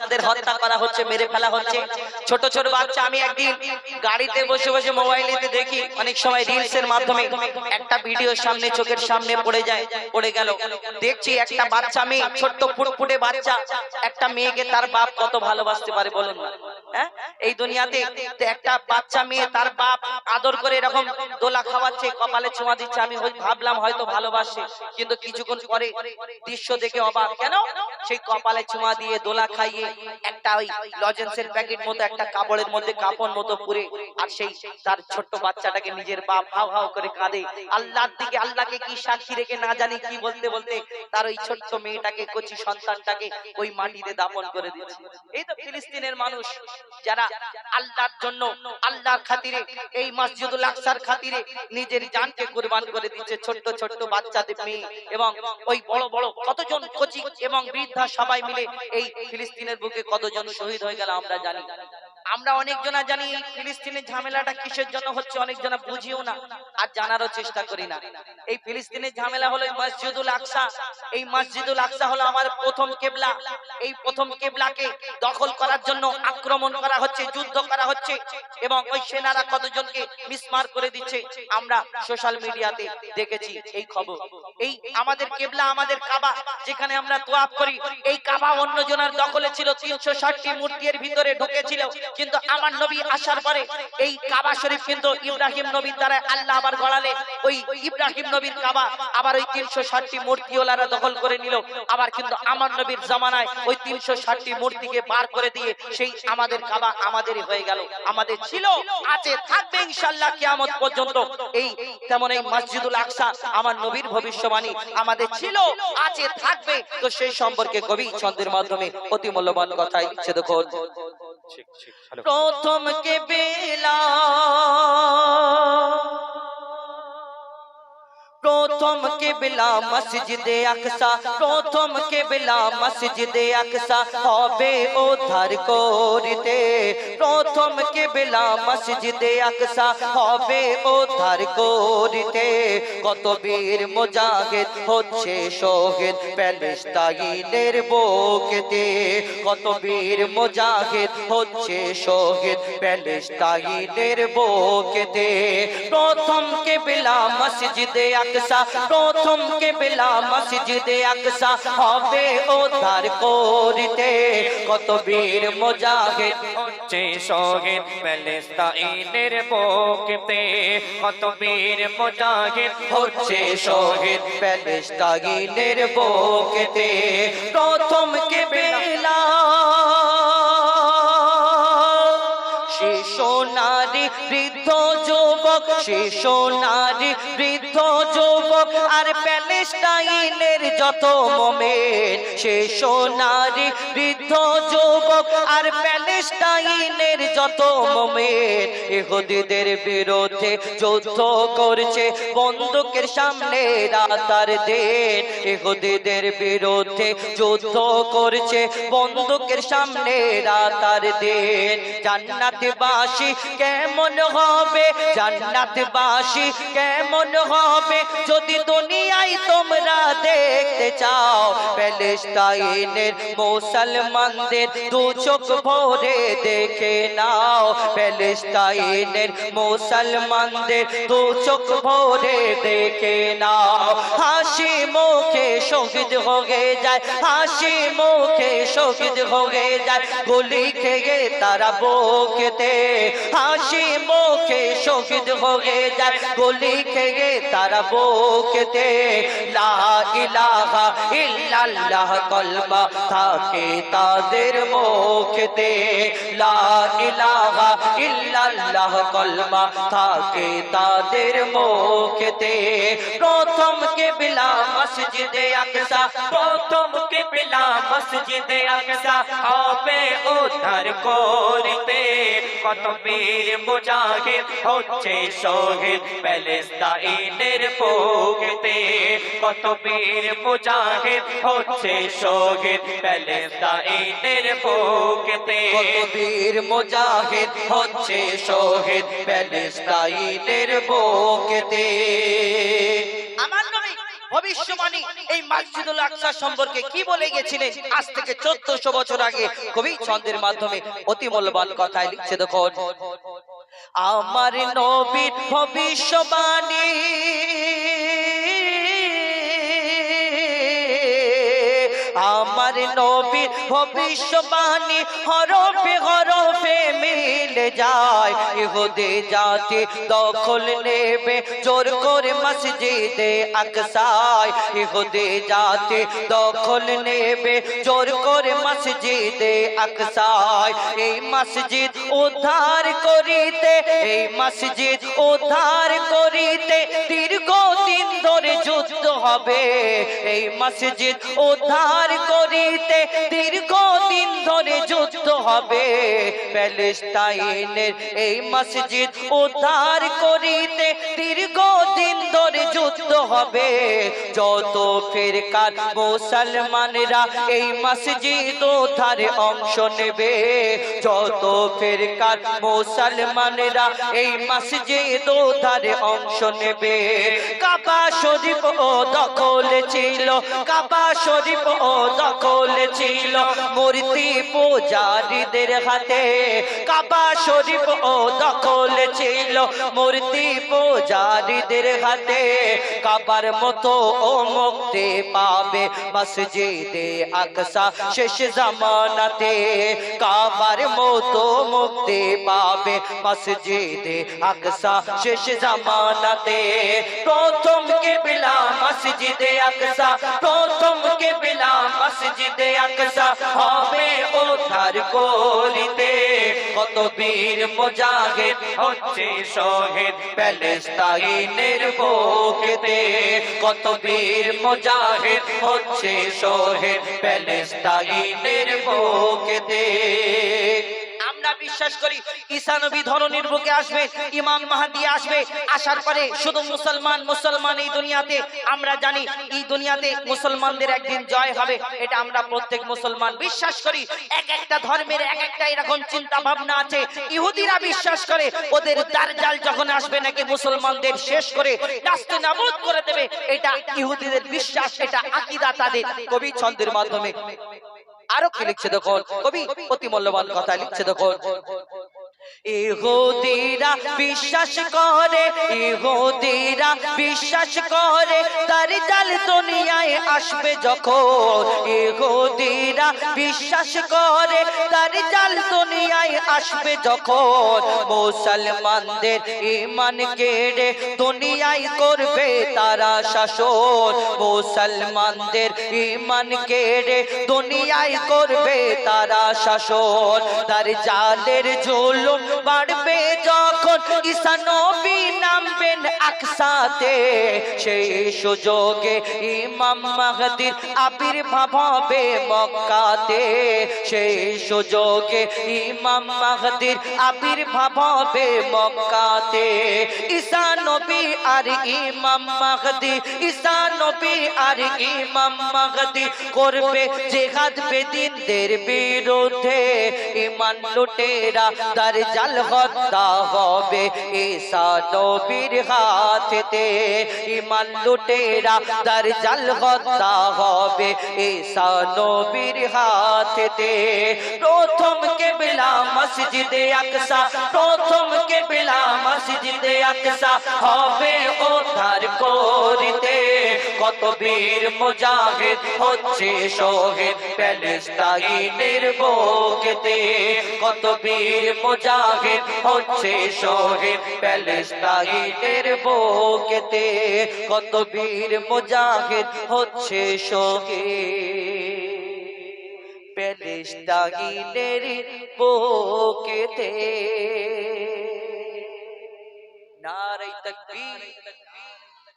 তাদের হত্যা করা হচ্ছে, মেরে ফেলা হচ্ছে। ছোট ছোট বাচ্চা, আমি একদিন গাড়িতে বসে বসে মোবাইলেতে দেখি, অনেক সময় রিলস এর মাধ্যমে একটা ভিডিও সামনে, চোখের সামনে পড়ে যায়, পড়ে গেল। দেখছি একটা বাচ্চা মেয়ে ছোট্ট ফুটফুটে বাচ্চা, একটা মেয়েকে তার বাপ কত ভালোবাসতে পারে বলুন? হ্যাঁ? এই দুনিয়াতে একটা বাচ্চা, মেয়ে তার বাপ আদর করে এরকম দোলা খাওয়াচ্ছে, কপালে ছোঁয়া দিচ্ছে, আমি ভাবলাম হয়তো ভালোবাসে, কিন্তু কিছুক্ষণ পরে দৃশ্য দেখে অবাক। কেন? সেই কপালে ছোঁয়া দিয়ে দোলা খাইয়ে একটা মানুষ, যারা আল্লাহর জন্য, আল্লাহর খাতিরে, এই খাতিরে নিজের জানকে কুরবান করে দিচ্ছে ছোট্ট ছোট্ট বাচ্চাদের মেয়ে এবং ওই বড় বড় কতজন কচি এবং বৃদ্ধা সবাই মিলে এই ফিলিস্তিনের বুকে কতজন শহীদ হয়ে গেল আমরা জানি। আমরা অনেকজনা জানি ফিলিস্তিনের ঝামেলাটা কিসের জন্য হচ্ছে অনেকজনা বুঝিও না আর জানারও চেষ্টা করি না। এই ফিলিস্তিনের ঝামেলা হলো মসজিদুল আকসা। এই মসজিদুল আকসা হলো আমার প্রথম কেবলা। এই প্রথম কেবলাকে দখল করার জন্য আক্রমণ করা হচ্ছে, যুদ্ধ করা হচ্ছে এবং ওই সেনারা কতজনকে মিসমার করে দিচ্ছে আমরা সোশ্যাল মিডিয়াতে দেখেছি এই খবর। এই আমাদের কেবলা, আমাদের কাবা যেখানে আমরা তোয়াব করি, এই কাবা অন্য জনের দখলে ছিল তিনশো ষাটটি মূর্তির ভিতরে ঢুকেছিল। কিন্তু আমার নবী আসার পরে এই কাবা শরীফ কিন্তু ইব্রাহিম নবীর দ্বারা আল্লাহ আবার গড়ালে। ওই ইব্রাহিম নবীর কাবা আবার ওই তিনশো ষাটটি মূর্তিওয়ালারা দখল করে নিল। আবার কিন্তু আমার নবীর জামানায় ওই তিনশো ষাটটি মূর্তিকে বার করে দিয়ে সেই আমাদের কাবা আমাদেরই হয়ে গেল। আমাদের ছিল, আছে, থাকবে ইনশাল্লাহ কিয়ামত পর্যন্ত। এই তেমন এই মসজিদুল আকসা আমার নবীর ভবিষ্যবাণী আমাদের ছিল, আছে, থাকবে। তো সেই সম্পর্কে কবি ছন্দের মাধ্যমে অতি মূল্যবান কথাই ইচ্ছে দেখুন প্রথম কে বেলা প্রথম কেবলা মসজিদে আকসা, প্রথম কেবলা মসজিদে আকসা হবে ও উদ্ধার করিতে। প্রথম কেবলা মসজিদে আকসা হবে উদ্ধার করিতে। কত বীর মুজাহিদ হচ্ছে শহীদ প্যালেস্তাইনের বুকেতে। কত বীর মুজাহিদ হচ্ছে শহীদ প্যালেস্তাইনের বুকেতে। প্রথম কেবলা মসজিদে আকসা প্রথম কেবলা মসজিদে আকসা হবে উদ্ধার করিতে কত বীর মুজাহিদ হচ্ছে শহীদ প্যালেস্তাইনের বুকেতে কত বীর মুজাহিদ হচ্ছে শহীদ প্যালেস্তাইনের বুকেতে প্রথম কেবলা শিশু নারী বৃদ্ধ যুবক শিশু নারী বৃদ্ধ যুবক আর প্যালেস্টাইনের যত মোমেন শিশু নারী বৃদ্ধ যুবক আর প্যালেস্টাইনের যত মোমেন, ইহুদিদের বিরুদ্ধে যুদ্ধ করছে বন্দুকের সামনে রাতার দিন। ইহুদিদের বিরুদ্ধে যুদ্ধ করছে বন্দুকের সামনে রাতার দিন। জান্নাতবাসী কেমন হবে? জান্নাতবাসী কেমন হবে? যদি দুনিয়ায় তোমরা দেখতে চাও। প্যালেস্টাইনের মুসলমানদের দু চোখ ভরে দেখে নাও। প্যালেস্টাইনের মুসলমানদের দু চোখ ভরে দেখে নাও। হাসি মুখে শহীদ হয়ে যায়, হাসি মুখে শহীদ হয়ে যায়। গুলি খেয়ে তারা বুকেতে, হাসি মুখে শহীদ হয়ে যায়। গুলি খেয়ে তারা বুকেতে লা ইলাহা ইল্লাল্লাহ কলমা থাকে তাদের মুখেতে লা ইলাহা ইল্লাল্লাহ কলমা থাকে তাদের মুখেতে প্রথম কেবলা মসজিদে আকসা প্রথম কেবলা মসজিদে আকসা হবে উদ্ধার করিতে কত বীর মুজাহিদ হচ্ছে শহীদ প্যালেস্তাইনের বুকেতে কত বীর মুজাহিদ হচ্ছে শহীদ প্যালেস্তাইনের বুকেতে কত বীর মুজাহিদ হচ্ছে শহীদ প্যালেস্টাইনের বুকেতে আমার নবী ভবিষ্যবাণী এই মসজিদুল আকসা সম্পর্কে কি বলে গেছিলেন? আজ থেকে চোদ্দশো বছর আগে কবি ছন্দের মাধ্যমে অতি মূল্যবান কথায় লিখছে দেখুন আমার নবীর ভবিষ্যবাণী আমার নবীর ভবিষ্যবাণী হরফে হরফে মিলে যায়। ইহুদি জাতি দখল নেবে, জোর করে মসজিদে আকসায়। ইহুদি জাতি দখল নেবে, জোর করে মসজিদে আকসায়। এই মসজিদ উদ্ধার করিতে, এই মসজিদ উদ্ধার করিতে দীর্ঘ দিন ধরে যুদ্ধ হবে। এই মসজিদ উদ্ধার করিতে দীর্ঘ দিন ধরে যুদ্ধ হবে। প্যালেস্টাইনের এই মসজিদ উদ্ধার করিতে দীর্ঘ যুদ্ধ হবে। যত ফেরকার মুসলমানরা এই মসজিদ ধারে অংশ নেবে, যত ফেরকার মুসলমানরা এই মসজিদ ধারে অংশ নেবে। কাবা শরীফ ও দখল ছিল, কাবা শরীফ ও দখল ছিল। মূর্তি পূজারীদের হাতে কাবা শরীফ ও দখল ছিল। মূর্তি পূজারীদের হাতে কাবার মতো ও মুক্তি পাবে মসজিদে আকসা। শেষ জামানাতে কাবার মতো মুক্তি পাবে মসজিদে আকসা। শেষ জামানাতে প্রথম কে বিলা মসজিদে আকসা। প্রথম কে বিলা মসজিদে আকসা। হবে উদ্ধার করিতে কত বীর মুজাহিদ হচ্ছে শহীদ প্যালেস্তাইনের বুকেতে। কত বীর মুজাহিদ হচ্ছে শহীদ প্যালেস্তাইনের বুকেতে। বিশ্বাস করি, ঈসা নবী ধরনের বুকে আসবে, ইমাম মাহাদি আসবে। আসার পরে শুধু মুসলমান মুসলমান এই দুনিয়াতে, আমরা জানি এই দুনিয়াতে মুসলমানদের একদিন জয় হবে, এটা আমরা প্রত্যেক মুসলমান বিশ্বাস করি। এক একটা ধর্মের এক একটা এরকম চিন্তা ভাবনা আছে, ইহুদিরা বিশ্বাস করে, ওদের দারজাল যখন আসবে নাকি মুসলমানদের শেষ করে, নাস্তে নাবুদ করে দেবে, এটা ইহুদিদের বিশ্বাস, এটা আকীদা তাদের, কবি ছন্দের মাধ্যমে। আরও কি লিখছে দেখুন? কবি অতি মূল্যবান কথা লিখছে দেখুন। ইহুদিরা বিশ্বাস করে ইহুদিরা বিশ্বাস করে, তার জাল দুনিয়ায় আসবে যখন। ইহুদিরা বিশ্বাস করে, তার জাল দুনিয়ায় আসবে যখন। মুসলমানদের ইমান কেড়ে দুনিয়ায় করবে তারা শাসন। মুসলমানদের ইমান কেড়ে দুনিয়ায় করবে তারা শাসন। তার জালের জুলুম বাড়বে যখন নবী নামবেন আকসাতে, সেই সুযোগে ইমাম মাহদির আবির্ভাব হবে মক্কাতে, সেই সুযোগে ইমাম মাহদির আবির্ভাব হবে মক্কাতে। নবী আর ইমাম মাহদি, ঈসা নবী আর ইমাম মাহদি করবে জেহাদ বেদিনদের বিরুদ্ধে। ইমান লুটেরা তার জাল হত্যা হবে ঈসা নবীর হাতেতে ইমান লুটেরা তার জাল হত্যা হবে ঈসা নবীর হাতেতে প্রথম কেবলা মসজিদে আকসা প্রথম কেবলা মসজিদে আকসা হবে উদ্ধার করিতে কত বীর মুজাহিদ হচ্ছে শহীদ প্যালেস্তাইনের বুকেতে কত বীর মুজাহিদ হচ্ছে শহীদ প্যালেস্তাইনের বুকেতে কত বীর মুজাহিদ হচ্ছে শহীদ প্যালেস্তাইনের বুকেতে নারে তকবীর